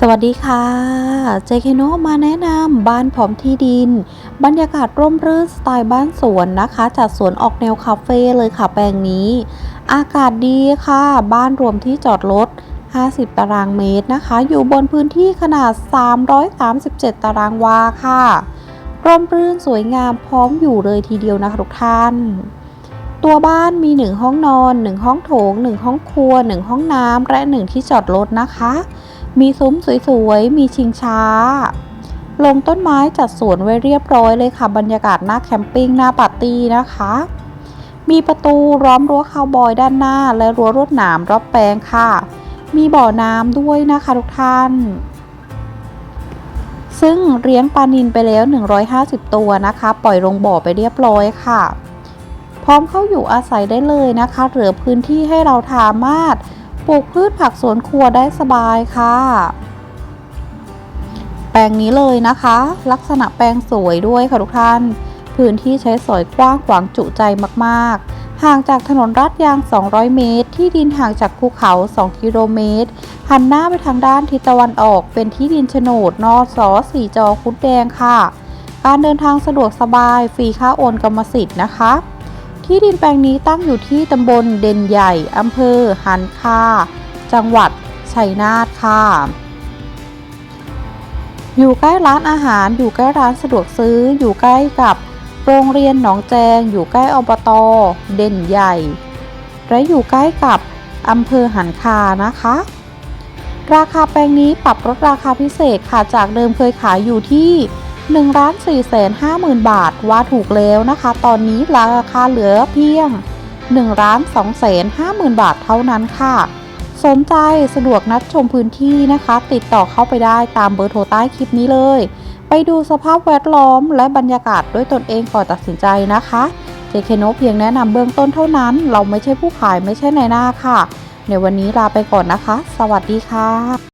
สวัสดีค่ะ เจเคโนมาแนะนำบ้านพร้อมที่ดิน บรรยากาศร่มรื่นสไตล์บ้านสวนนะคะจัดสวนออกแนวคาเฟ่เลยค่ะแปลงนี้ อากาศดีค่ะ บ้านรวมที่จอดรถ 50 ตารางเมตรนะคะ อยู่บนพื้นที่ขนาด 337 ตารางวาค่ะ ร่มรื่นสวยงามพร้อมอยู่เลยทีเดียวนะคะทุกท่าน ตัวบ้านมี 1 ห้องนอน 1 ห้องโถง 1 ห้องครัว 1 ห้องน้ำและ 1 ที่จอดรถนะคะ มีซุ้มสวยๆ มีชิงช้า ลงต้นไม้จัดสวนไว้เรียบร้อยเลยค่ะ บรรยากาศหน้าแคมปิ้งหน้าปาร์ตี้นะคะ มีประตูล้อมรั้วคาวบอยด้านหน้า และรั้วรวดหนามรอบแปลงค่ะ มีบ่อน้ำด้วยนะคะทุกท่าน ซึ่งเลี้ยงปลานินไปแล้ว 150 ตัวนะคะ ปล่อยลงบ่อไปเรียบร้อยค่ะ พร้อมเข้าอยู่อาศัยได้เลยนะคะ เหลือพื้นที่ให้เราสามารถ ปลูกพืชผักสวนครัวได้สบายค่ะ แปลงนี้เลยนะคะ ลักษณะแปลงสวยด้วยค่ะทุกท่าน พื้นที่ใช้สอยกว้างขวางจุใจมากๆห่างจากถนนลาดยาง 200 เมตร ที่ดินห่างจากภูเขา 2 กิโลเมตร หันหน้าไปทางด้านทิศตะวันออก เป็นที่ดินโฉนด นอสอสีจอคุดแดงค่ะ การเดินทางสะดวกสบาย ฟรีค่าโอนกรรมสิทธิ์นะคะ ที่ดินแปลงนี้ตั้งอยู่ที่ตำบลเด่นใหญ่อำเภอหันคา จังหวัดชัยนาทค่ะ อยู่ใกล้ร้านอาหาร อยู่ใกล้ร้านสะดวกซื้อ อยู่ใกล้กับโรงเรียนหนองแจง อยู่ใกล้อบตเด่นใหญ่ และอยู่ใกล้กับอำเภอหันคานะคะ ราคาแปลงนี้ปรับลดราคาพิเศษค่ะ จากเดิมเคยขายอยู่ที่ 1ล้าน4แสน5หมื่นบาทว่าถูกแล้วนะคะ ตอนนี้ราคาเหลือเพียง1ล้าน2แสน5หมื่นบาทเท่านั้นค่ะ สนใจสะดวกนัดชมพื้นที่นะคะ ติดต่อเข้าไปได้ตามเบอร์โทรใต้คลิปนี้เลย ไปดูสภาพแวดล้อมและบรรยากาศด้วยตนเองก่อนตัดสินใจนะคะเจเคโนเพียงแนะนำเบื้องต้นเท่านั้น เราไม่ใช่ผู้ขายไม่ใช่นายหน้าค่ะ ในวันนี้ลาไปก่อนนะคะ สวัสดีค่ะ